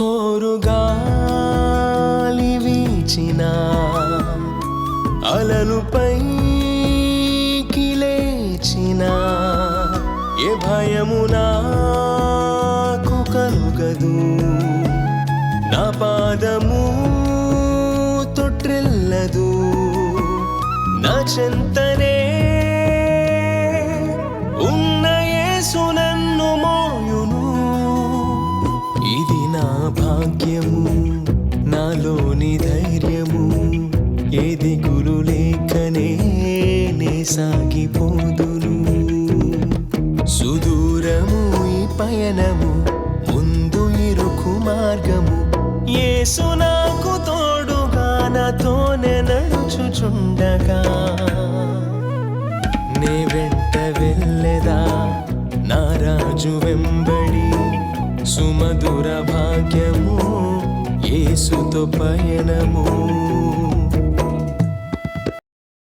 హోరుగాలి వీచిన అలలు పైకి లేచిన ఏ భయము నాకు కలుగదు. నా పాదము తొట్టిల్లదు నా చెంతనే నా భాగ్యము నాలోని ధైర్యము ఏది గురు లేకనే నే సాగిపోదును. సుదూరము ఈ పయనము ముందు ఇరుకు మార్గము యేసు నాకు తోడుగా నాతోనే నడుచుచుండగా. నే వెంట వెళ్ళదా నా రాజు వెంబడి సుమధుర భాగ్యము ఏసుతో పయనము.